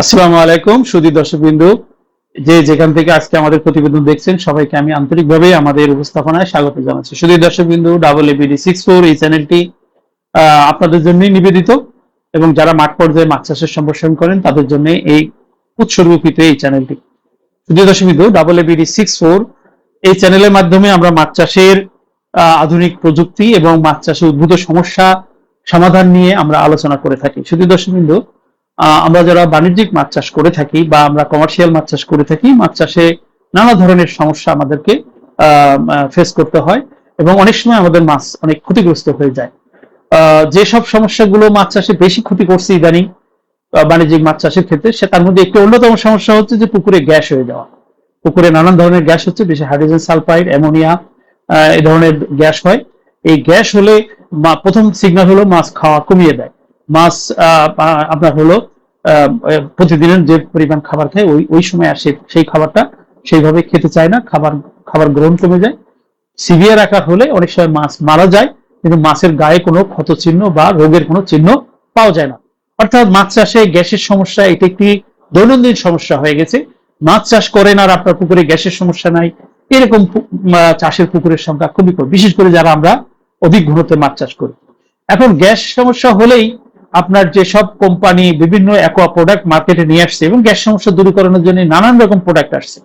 আসসালামু আলাইকুম সুদী দর্শকবিন্দু। যে যেখান থেকে আজকে আমাদের প্রতিবেদন দেখছেন, সবাইকে আমি আন্তরিকভাবে আমাদের উপস্থাপনায় স্বাগত জানাচ্ছি। সুদী দর্শকবিন্দু ডাবল এবিডি সিক্স ফোর এই চ্যানেলটি আপনাদের জন্যই নিবেদিত এবং যারা মাঠ পর্যায়ে মাছ চাষের সম্প্রসারণ করেন, তাদের জন্য এই উৎসর্গকৃত এই চ্যানেলটি। সুদী দর্শকবিন্দু ডাবল এবিডি সিক্স ফোর এই চ্যানেলের মাধ্যমে আমরা মাছ চাষের আধুনিক প্রযুক্তি এবং মাছ চাষে উদ্ভূত সমস্যা সমাধান নিয়ে আমরা আলোচনা করে থাকি। সুদী দর্শকবিন্দু আমরা যারা বাণিজ্যিক মাছ চাষ করে থাকি বা আমরা কমার্শিয়াল মাছ চাষ করে থাকি, মাছ চাষে নানা ধরনের সমস্যা আমাদেরকে ফেস করতে হয় এবং অনেক সময় আমাদের মাছ অনেক ক্ষতিগ্রস্ত হয়ে যায়। যেসব সমস্যাগুলো মাছ চাষে বেশি ক্ষতি করছে ইদানিং বাণিজ্যিক মাছ চাষের ক্ষেত্রে, সে তার মধ্যে একটি অন্যতম সমস্যা হচ্ছে যে পুকুরে গ্যাস হয়ে যাওয়া। পুকুরে নানান ধরনের গ্যাস হচ্ছে বেশি হাইড্রোজেন সালফাইড, অ্যামোনিয়া এই ধরনের গ্যাস হয়। এই গ্যাস হলে প্রথম সিগন্যাল হলো মাছ খাওয়া কমিয়ে দেয়। মাছ আপনার হলো প্রতিদিনের যে পরিমাণ খাবার খায়, ওই ওই সময় আসে সেই খাবারটা। সেইভাবে খেতে চায় না, খাবার খাবার গ্রহণ কমে যায়। সিভিয়ার আকার হলে অনেক সময় মাছ মারা যায়, কিন্তু মাছের গায়ে কোনো ক্ষত চিহ্ন বা রোগের কোনো চিহ্ন পাওয়া যায় না। অর্থাৎ মাছ চাষে গ্যাসের সমস্যা, এটা একটি দৈনন্দিন সমস্যা হয়ে গেছে। মাছ চাষ করেন আর আপনার পুকুরে গ্যাসের সমস্যা নাই, এরকম চাষের পুকুরের সংখ্যা খুবই কম। বিশেষ করে যারা আমরা অধিক ঘনত্বে মাছ চাষ করি। এখন গ্যাস সমস্যা হলেই আপনার যেসব কোম্পানি বিভিন্ন অ্যাকোয়া প্রোডাক্ট মার্কেটে নিয়ে আসছে এবং গ্যাস সমস্যা দূরীকরণের জন্য নানান রকম প্রোডাক্ট আসছে।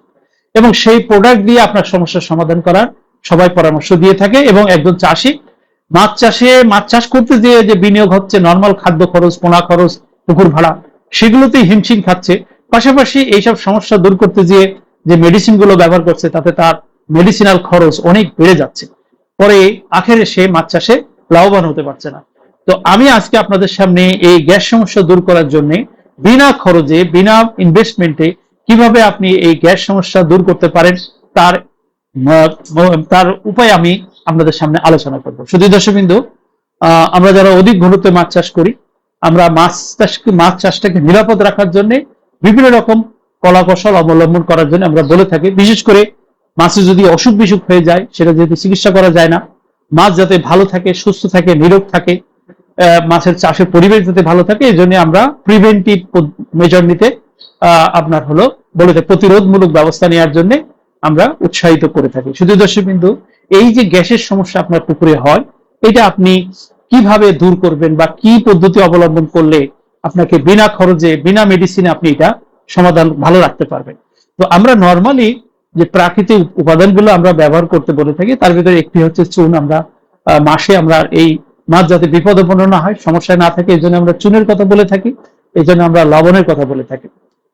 এবং সেই প্রোডাক্ট দিয়ে আপনার সমস্যার সমাধান করার সবাই পরামর্শ দিয়ে থাকে এবং একজন চাষি মাছ চাষে, মাছ চাষ করতে যে যে বিনিয়োগ হচ্ছে নর্মাল খাদ্য খরচ, পোনা খরচ, পুকুর ভাড়া, সেগুলোতেই হিমশিম খাচ্ছে। পাশাপাশি এইসব সমস্যা দূর করতে যে যে মেডিসিনগুলো ব্যবহার করছে, তাতে তার মেডিসিনাল খরচ অনেক বেড়ে যাচ্ছে। পরে আখেরে সে মাছ চাষে লাভবান হতে পারছে না। তো আমি আজকে আপনাদের সামনে এই গ্যাস সমস্যা দূর করার জন্য বিনা খরচে, বিনা ইনভেস্টমেন্টে কীভাবে আপনি এই গ্যাস সমস্যা দূর করতে পারেন তার তার উপায় আমি আপনাদের সামনে আলোচনা করব। শুধু দর্শকবিন্দু আমরা যারা অধিক ঘনত্বে মাছ চাষ করি, আমরা মাছ চাষ, মাছ চাষটাকে নিরাপদ রাখার জন্য বিভিন্ন রকম কলা কৌশল অবলম্বন করার জন্য আমরা বলে থাকি। বিশেষ করে মাছে যদি অসুখ বিসুখ হয়ে যায়, সেটা যেহেতু চিকিৎসা করা যায় না, মাছ যাতে ভালো থাকে, সুস্থ থাকে, নিরোগ থাকে মাছের চাষের পরিবেশ যাতে ভালো থাকে, এই জন্য আমরা প্রিভেন্টিভ মেজর নিতে আপনার হলো বলে প্রতিরোধমূলক ব্যবস্থা নেওয়ার জন্য আমরা উৎসাহিত করে থাকি। শুধু দর্শক বিন্দু, এই যে গ্যাসের সমস্যা আপনার পুকুরে হয়, এটা আপনি কীভাবে দূর করবেন বা কি পদ্ধতি অবলম্বন করলে আপনাকে বিনা খরচে, বিনা মেডিসিনে আপনি এটা সমাধান ভালো রাখতে পারবেন? তো আমরা নর্মালি যে প্রাকৃতিক উপাদানগুলো আমরা ব্যবহার করতে বলে থাকি, তার ভিতরে একটি হচ্ছে চুন। আমরা মাসে আমরা এই মাছ যাতে বিপদপন্ন না হয়, সমস্যায় না থাকে এই জন্য আমরা চুনের কথা বলে থাকি এই জন্য আমরা লবণের কথা বলে থাকি।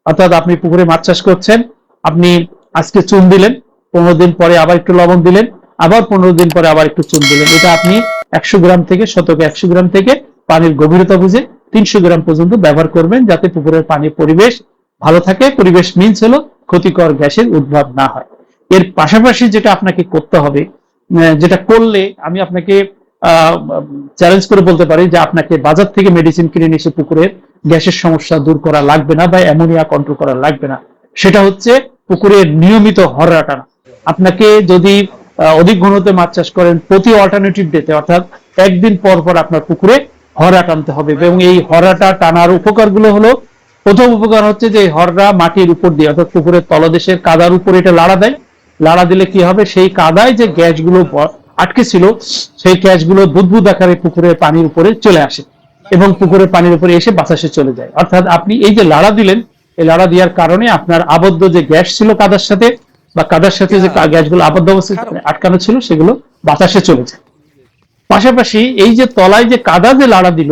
অর্থাৎ আপনি পুকুরে মাছ চাষ করছেন, আপনি আজকে চুন দিলেন, পনেরো দিন পরে আবার একটু লবণ দিলেন, আবার পনেরো দিন পরে আবার একটু চুন দিলেন। এটা আপনি একশো গ্রাম থেকে, শতকে একশো গ্রাম থেকে পানির গভীরতা বুঝে তিনশো গ্রাম পর্যন্ত ব্যবহার করবেন, যাতে পুকুরের পানির পরিবেশ ভালো থাকে। পরিবেশ মিনস হলো ক্ষতিকর গ্যাসের উদ্ভব না হয়। এর পাশাপাশি যেটা আপনাকে করতে হবে যেটা করলে আমি আপনাকে চ্যালেঞ্জ করে বলতে পারি যে আপনাকে বাজার থেকে মেডিসিন কিনে নিয়ে এসে পুকুরের গ্যাসের সমস্যা দূর করা লাগবে না বা অ্যামোনিয়া কন্ট্রোল করা লাগবে না। সেটা হচ্ছে পুকুরের নিয়মিত হররা টানা আপনাকে যদি অধিক ঘনত্বে মাছ চাষ করেন প্রতি অল্টারনেটিভ ডেতে অর্থাৎ একদিন পর পর আপনার পুকুরে হররা টানতে হবে এবং এই হররাটা টানার উপকারগুলো হলো, প্রথম উপকার হচ্ছে যে হররা মাটির উপর দিয়ে, অর্থাৎ পুকুরের তলদেশের কাদার উপরে এটা লাড়া দেয়। লাড়া দিলে কি হবে? সেই কাদায় যে গ্যাসগুলো আটকে ছিল সেই গ্যাসগুলো বুদবুদ আকারে পুকুরের পানির উপরে চলে আসে এবং পুকুরের পানির উপরে এসে বাতাসে চলে যায়। অর্থাৎ আপনি এই যে লাড়া দিলেন এই লাড়া দেওয়ার কারণে আপনার আবদ্ধ যে গ্যাস ছিল কাদার সাথে বা কাদার সাথে যে গ্যাসগুলো আবদ্ধ অবস্থায় আটকানো ছিল সেগুলো বাতাসে চলে যায়। পাশাপাশি এই যে তলায় যে কাদা যে লাড়া দিল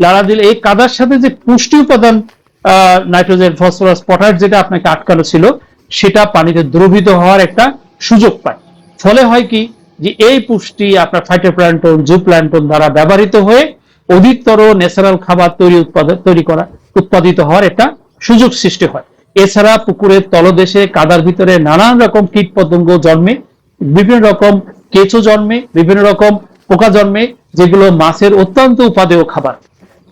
লাড়া দিলে এই কাদার সাথে যে পুষ্টি উপাদান আহ, নাইট্রোজেন ফসফরাস পটাশ যেটা আপনাকে আটকানো ছিল সেটা পানিতে দ্রবীত হওয়ার একটা সুযোগ পায়। ফলে হয় কি যে এই পুষ্টি আপনার ফাইটোপ্ল্যান্টন জু প্ল্যান্টন দ্বারা ব্যবহৃত হয়ে অধিকতর ন্যাচারাল খাবার তৈরি উৎপাদন তৈরি করা, উৎপাদিত হওয়ার একটা সুযোগ সৃষ্টি হয়। এছাড়া পুকুরের তলদেশে, কাদার ভিতরে নানান রকম কীট পতঙ্গ জন্মে, বিভিন্ন রকম কেঁচো জন্মে, বিভিন্ন রকম পোকা জন্মে, যেগুলো মাছের অত্যন্ত উপাদেয় খাবার।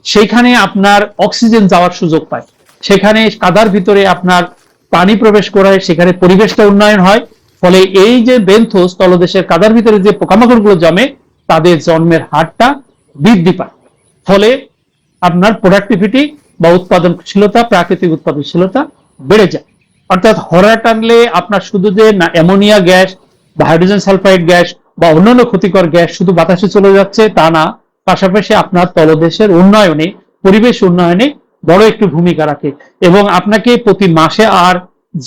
সেখানে আপনার অক্সিজেন যাওয়ার সুযোগ পায়। সেখানে কাদার ভিতরে আপনার পানি প্রবেশ করায়, সেখানে পরিবেশটা উন্নয়ন হয়। ফলে এই যে বেন্থোস তলদেশের কাদার ভিতরে যে পোকামাকড়গুলো জমে, তাদের জন্মের হারটা বৃদ্ধি পায়। ফলে আপনার প্রোডাক্টিভিটি বা উৎপাদনশীলতা, প্রাকৃতিক উৎপাদনশীলতা বেড়ে যায়। অর্থাৎ হরা টানলে আপনার শুধু যে না, অ্যামোনিয়া গ্যাস বা হাইড্রোজেন সালফাইড গ্যাস বা অন্যান্য ক্ষতিকর গ্যাস শুধু বাতাসে চলে যাচ্ছে, তা না, পাশাপাশি আপনার তলদেশের উন্নয়নে, পরিবেশ উন্নয়নে বড় একটি ভূমিকা রাখে। এবং আপনাকে প্রতি মাসে আর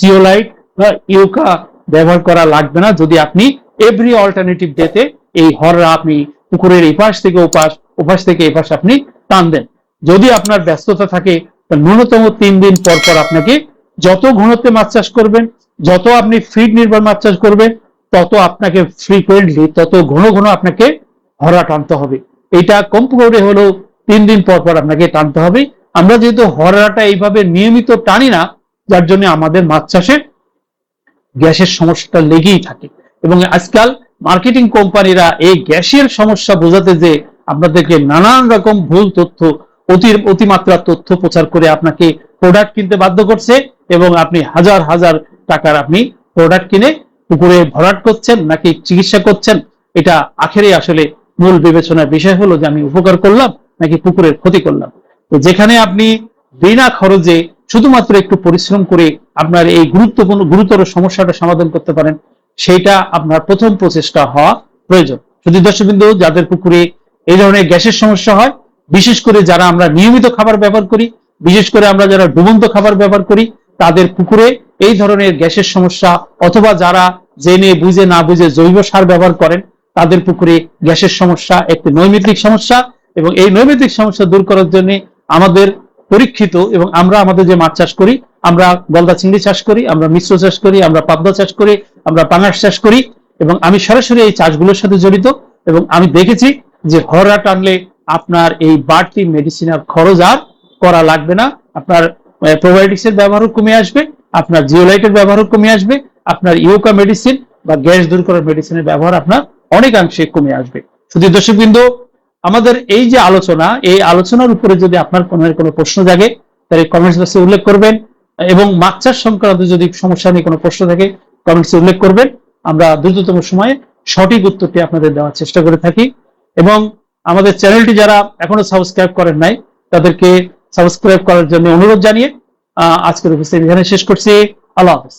জিওলাইট বা ইউকা ব্যবহার করা লাগবে না যদি আপনি এভরি অল্টারনেটিভ ডেতে এই হররা আপনি পুকুরের এই পাশ থেকে ওপাশ ওপাশ থেকে এই পাশ আপনি টান দেন। যদি আপনার ব্যস্ততা থাকে ন্যূনতম তিন দিন পর পর আপনাকে যত ঘনত্বে মাছ চাষ করবেন, যত আপনি ফিড নির্ভর মাছ চাষ করবেন, তত আপনাকে ফ্রিকুয়েন্টলি তত ঘন ঘন আপনাকে হরা টানতে হবে। এটা কম করে হলেও তিন দিন পর পর আপনাকে টানতে হবে। আমরা যেহেতু হরাটা এইভাবে নিয়মিত টানি না, যার জন্য আমাদের মাছ চাষে গ্যাসের সমস্যাটা লেগেই থাকে। এবং আজকাল মার্কেটিং কোম্পানিরা এই গ্যাসের সমস্যা বোঝাতে যে আপনাদেরকে নানান রকম ভুল তথ্য, অতি, অতিমাত্রা তথ্য প্রচার করে আপনাকে প্রোডাক্ট কিনতে বাধ্য করছে এবং আপনি হাজার হাজার টাকার আপনি প্রোডাক্ট কিনে পুকুরে ভরাট করছেন নাকি চিকিৎসা করছেন। এটা আখেরে আসলে মূল বিবেচনার বিষয় হলো যে আমি উপকার করলাম নাকি পুকুরের ক্ষতি করলাম। তো যেখানে আপনি বিনা খরচে শুধুমাত্র একটু পরিশ্রম করে আপনার এই গুরুত্বপূর্ণ, গুরুতর সমস্যাটা সমাধান করতে পারেন, সেইটা আপনার প্রথম প্রচেষ্টা হওয়া প্রয়োজন। শুধু দর্শকবিন্দু, যাদের পুকুরে এই ধরনের গ্যাসের সমস্যা হয়, বিশেষ করে যারা আমরা নিয়মিত খাবার ব্যবহার করি, বিশেষ করে আমরা যারা ডুবন্ত খাবার ব্যবহার করি, তাদের পুকুরে এই ধরনের গ্যাসের সমস্যা অথবা যারা জেনে বুঝে না বুঝে জৈব সার ব্যবহার করেন, তাদের পুকুরে গ্যাসের সমস্যা একটি নৈমিত্তিক সমস্যা এবং এই নৈমিত্তিক সমস্যা দূর করার জন্য আমাদের পরীক্ষিত এবং আমরা আমাদের যে মাছ চাষ করি, আমরা গলদা চিংড়ি চাষ করি, আমরা মিশ্র চাষ করি, আমরা পাবদা চাষ করি, আমরা পাঙাশ চাষ করি এবং আমি সরাসরি এই চাষগুলোর সাথে জড়িত এবং আমি দেখেছি যে হরা টানলে আপনার এই বাড়তি মেডিসিনের খরচ আর করা লাগবে না। আপনার প্রোবায়োটিক্স এর ব্যবহারও কমে আসবে, আপনার জিওলাইটের ব্যবহারও কমে আসবে, আপনার ইউকা মেডিসিন বা গ্যাস দূর করার মেডিসিনের ব্যবহার আপনার অনেকাংশে কমে আসবে। শুধু দর্শকবৃন্দ আমাদের এই যে আলোচনা, এই আলোচনার উপরে যদি আপনার কোনো কোনো প্রশ্ন জাগে, তাহলে কমেন্টস বক্সে উল্লেখ করবেন এবং মাছ চাষ সংক্রান্ত যদি সমস্যা নিয়ে কোনো প্রশ্ন থাকে কমেন্টসে উল্লেখ করবেন। আমরা দ্রুততম সময়ে সঠিক উত্তরটি আপনাদের দেওয়ার চেষ্টা করে থাকি। এবং আমাদের চ্যানেলটি যারা এখনও সাবস্ক্রাইব করেন নাই, তাদেরকে সাবস্ক্রাইব করার জন্য অনুরোধ জানিয়ে আজকের উপস্থিতি এখানে শেষ করছি। আল্লাহ হাফিজ।